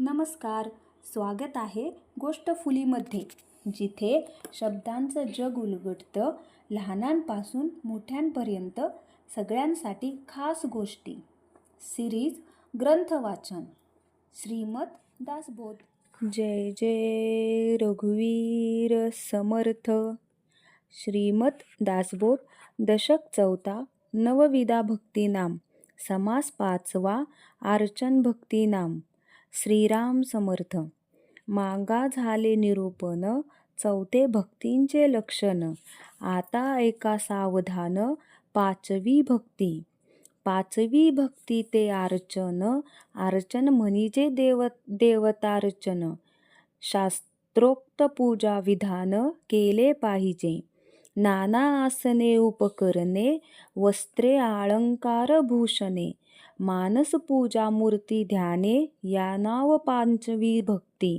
नमस्कार स्वागत आहे गोष्ट फुलीमध्ये जिथे शब्दांचं जग उलगडतं लहानांपासून मोठ्यांपर्यंत सगळ्यांसाठी खास गोष्टी. सिरीज ग्रंथ वाचन. श्रीमद दासबोध. जय जय रघुवीर समर्थ. श्रीमद दासबोध दशक चौथा नवविदा भक्तीनाम समास पाचवा अर्चन भक्तीनाम. श्रीराम समर्थ. मागा झाले निरूपण चौथे भक्तींचे लक्षण. आता एका सावधान पाचवी भक्ती. पाचवी भक्ती ते अर्चन अर्चन म्हणजे देव देवतार्चन. शास्त्रोक्त पूजा विधान केले पाहिजे. नाना आसने उपकरणे वस्त्रे अलंकार भूषणे. मानस पूजा मूर्ती ध्याने या नाव पांचवी भक्ती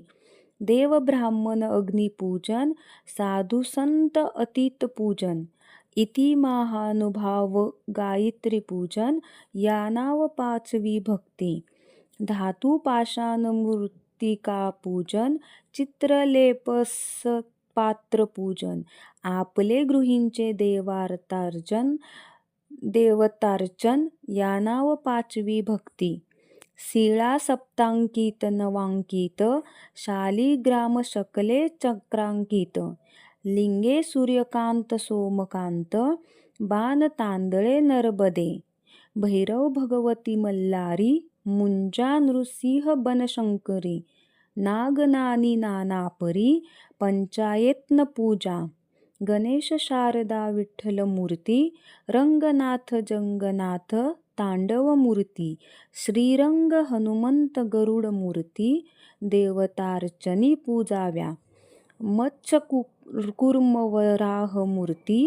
देव ब्राह्मण अग्निपूजन साधू संत अतीत पूजन इति महानुभाव गायत्री पूजन या नाव पाचवी भक्ती धातू पाषाण मूर्तिका पूजन चित्रलेपस पात्र पूजन आपले गृहींचे देवार्तार्जन देवतार्चन या नाव पाचवी भक्ती. शिळा सप्तांकित नवांकित शालिग्राम शकले चक्रांकित. लिंगे सूर्यकांत सोमकांत बाण तांदळे नरबदे भैरव भगवती मल्लारी मुंजा नृसिंह बनशंकरी. नागनानी नानापरी पंचायतन पूजा. गणेश शारदा विठ्ठल मूर्ती रंगनाथ जंगनाथ तांडव मूर्ती श्रीरंग हनुमंत गरुड मूर्ती देवतार्चनी पूजाव्या मत्स्य कुर्मवराह मूर्ती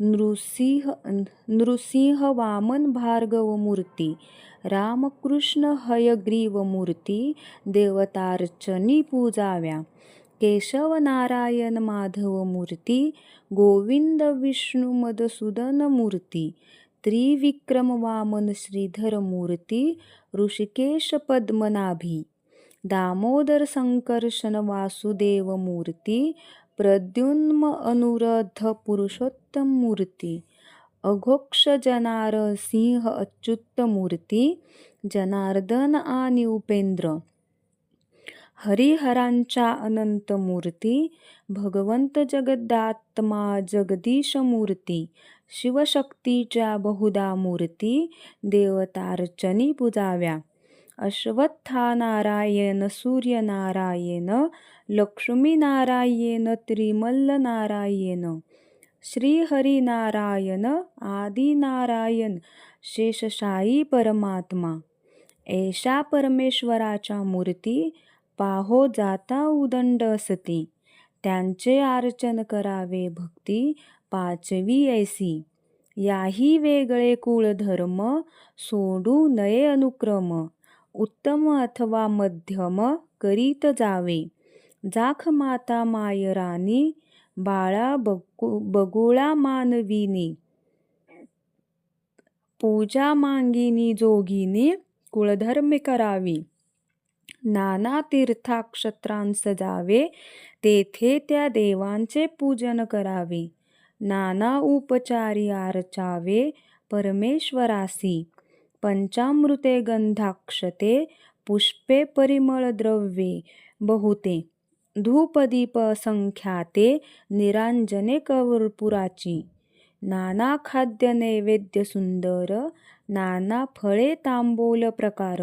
नृसिंह नृसिंह वामन भार्गव मूर्ती रामकृष्ण हयग्रीव मूर्ती देवतार्चनी पूजाव्या केशव नारायण माधव मूर्ती गोविंद विष्णू मधुसूदन मूर्ती त्रिविक्रम वामन श्रीधर मूर्ती ऋषिकेश पद्मनाभी दामोदर संकर्षण वासुदेव मूर्ती प्रद्युन्म अनुरध पुरुषोत्तम मूर्ती अघोक्ष जनारसिंह अच्युत मूर्ती जनार्दन आणि उपेंद्र हरिहरांच्या अनंत मूर्ती भगवंत जगदात्मा जगदीश मूर्ती शिवशक्तीच्या बहुधा मूर्ती देवतार्चनी पूजाव्या. अश्वत्थानारायण सूर्यनारायण लक्ष्मीनारायण त्रिमल्लनारायण श्रीहरिनारायण आदिनारायण शेषशाई परमात्मा. ऐशा परमेश्वराच्या मूर्ती पाहो जाता उदंड असती त्यांचे अर्चन करावे भक्ती पाचवी ऐसी. याही वेगळे कुळधर्म सोडू नये अनुक्रम. उत्तम अथवा मध्यम करीत जावे. जाख माता मायरानी बाळा बगु बगुळा मानविनी. पूजा मांगिनी जोगिनी कुळधर्म करावी. नाना तीर्थाक्षत्रांसजावे तेथे त्या देवांचे पूजन करावे. नाना उपचारी आरचावे परमेश्वरासी. पंचामृते गंधाक्षते पुष्पे परिमळ द्रव्ये बहुते. धूपदीप संख्याते निरांजने कवरपुराची नाना खाद्य नैवेद्य सुंदर नाना फळे तांबोल प्रकार.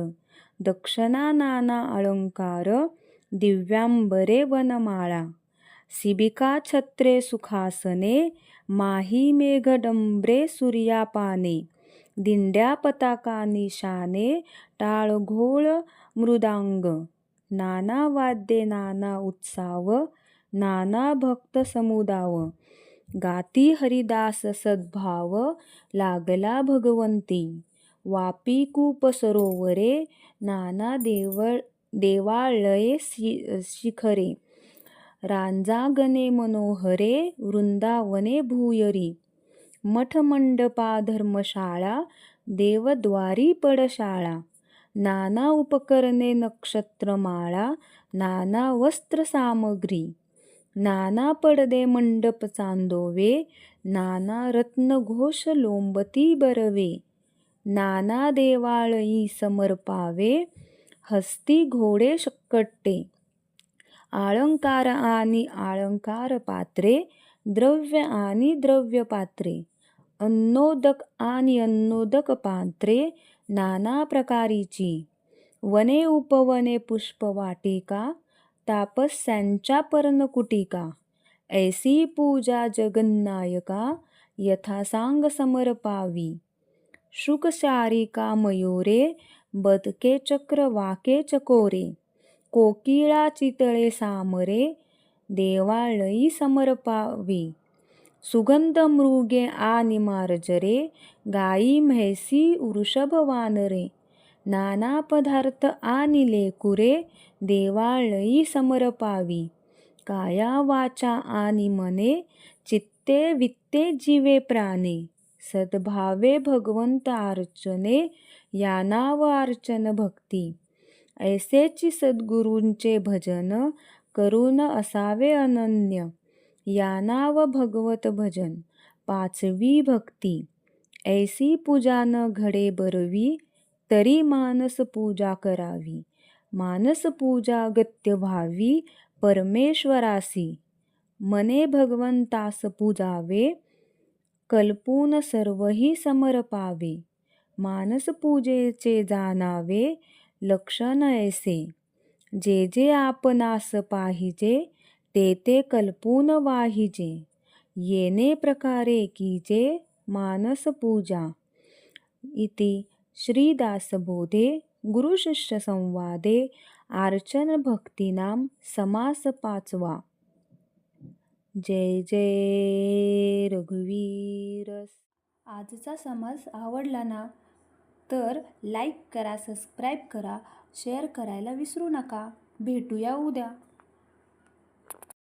दक्षिणा नाना अलंकार दिव्यांबरे वनमाळा सिबिका छत्रे सुखासने माही मेघडंबरे सूर्यापाने दिंड्या पताका निशाने टाळघोळ मृदांग नाना वाद्ये नाना उत्साव नाना भक्त समुदाव गाती हरिदास सद्भाव लागला भगवंती. वापी कूप सरोवरे नाना देवळ शि शिखरे. रांजागणे मनोहरे वृंदावने भूयरी. मठमंडपा धर्मशाळा देवद्वारी पडशाळा. नाना उपकरणे नक्षत्रमाळा नाना वस्त्रसामग्री. नाना पडदे मंडप चांदोवे नाना रत्नघोष लोंबती बरवे. नाना देवाळई समर्पावे हस्ती घोडे शकट्टे. आळंकार आणि आळंकार पात्रे द्रव्य आणि द्रव्य पात्रे. अन्नोदक आणि अन्नोदक पात्रे नाना प्रकारीची. वने उपवने पुष्पवाटिका तापस्यांच्या पर्णकुटिका. ऐसी पूजा जगन्नायका यथा सांग समर्पावी. शुकशारिका मयुरे बदके चक्र वाके चकोरे कोकिळा चितळे सामरे देवाळई समर्पावी. सुगंध मृगे आणि मार्जरे गाई म्हैसी वृषभ वानरे नाना पदार्थ आणि लेकुरे देवाळई समर्पावी. काया वाचा आणि मने चित्ते वित्ते जीवे प्राणे. सद्भावे भगवंत अर्चने या नाव अर्चन भक्ती. ऐसेची सद्गुरूंचे भजन करून असावे अनन्य. या नाव भगवत भजन पाचवी भक्ती. ऐसी पूजा न घडे बरवी तरी मानस पूजा करावी. मानस पूजा गत्य व्हावी परमेश्वरासी. मने भगवंतास पूजावे कल्पून सर्वही समर्पावे. मानस पूजेचे जाणावे लक्षण ऐसे जे जे आपणास पाहिजे ते ते कल्पून वाहिजे. येणे प्रकारे कीजे मानस पूजा. इति श्रीदासबोधे गुरुशिष्यसंवादे संवादे समास पाचवा. जय जय रघुवीर. आजचा समाज आवडला ना तर लाईक करा सबस्क्राईब करा शेअर करायला विसरू नका. भेटूया उद्या.